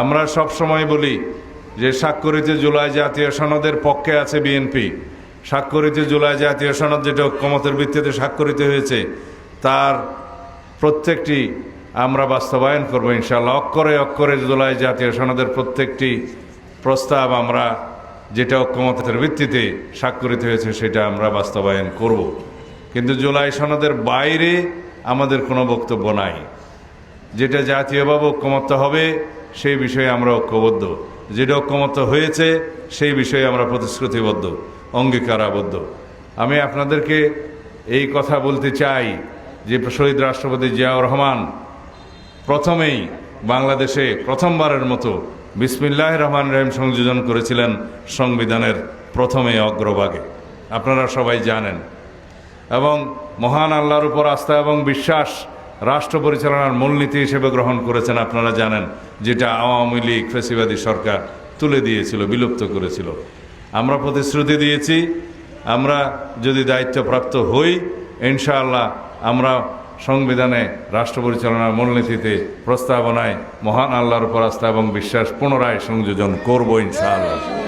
আমরা সব সময় বলি যে স্বাক্ষরিত জুলাই জাতীয় সনদের পক্ষে আছে বিএনপি। স্বাক্ষরিত জুলাই জাতীয় সনদ যেটা ঐক্যমতের ভিত্তিতে স্বাক্ষরিত হয়েছে, তার প্রত্যেকটি আমরা বাস্তবায়ন করব ইনশাল্লাহ অক্ষরে অক্ষরে জুলাই জাতীয় সনদের প্রত্যেকটি প্রস্তাব আমরা যেটা ঐক্যমতের ভিত্তিতে স্বাক্ষরিত হয়েছে সেটা আমরা বাস্তবায়ন করব। কিন্তু জুলাই সনদের বাইরে আমাদের কোনো বক্তব্য নাই। যেটা জাতীয়ভাবে ঐক্যমত্য হবে, সেই বিষয়ে আমরা ঐক্যবদ্ধ। যেটা ঐক্যমত্য হয়েছে, সেই বিষয়ে আমরা প্রতিশ্রুতিবদ্ধ, অঙ্গীকারাবদ্ধ। আমি আপনাদেরকে এই কথা বলতে চাই যে শহীদ রাষ্ট্রপতি জিয়াউর রহমান প্রথমেই বাংলাদেশে প্রথমবারের মতো বিসমিল্লাহ রহমান রহিম সংযোজন করেছিলেন সংবিধানের প্রথমে অগ্রভাগে। আপনারা সবাই জানেন। এবং মহান আল্লাহর উপর আস্থা এবং বিশ্বাস রাষ্ট্র পরিচালনার মূলনীতি হিসেবে গ্রহণ করেছেন, আপনারা জানেন, যেটা আওয়ামী লীগ ফেসিবাদী সরকার তুলে দিয়েছিল, বিলুপ্ত করেছিল। আমরা প্রতিশ্রুতি দিয়েছি, আমরা যদি দায়িত্বপ্রাপ্ত হই, ইনশাআল্লাহ আমরা সংবিধানে রাষ্ট্র পরিচালনার মূলনীতিতে প্রস্তাবনায় মহান আল্লাহর উপর আস্থা এবং বিশ্বাস পুনরায় সংযোজন করব ইনশাআল্লাহ।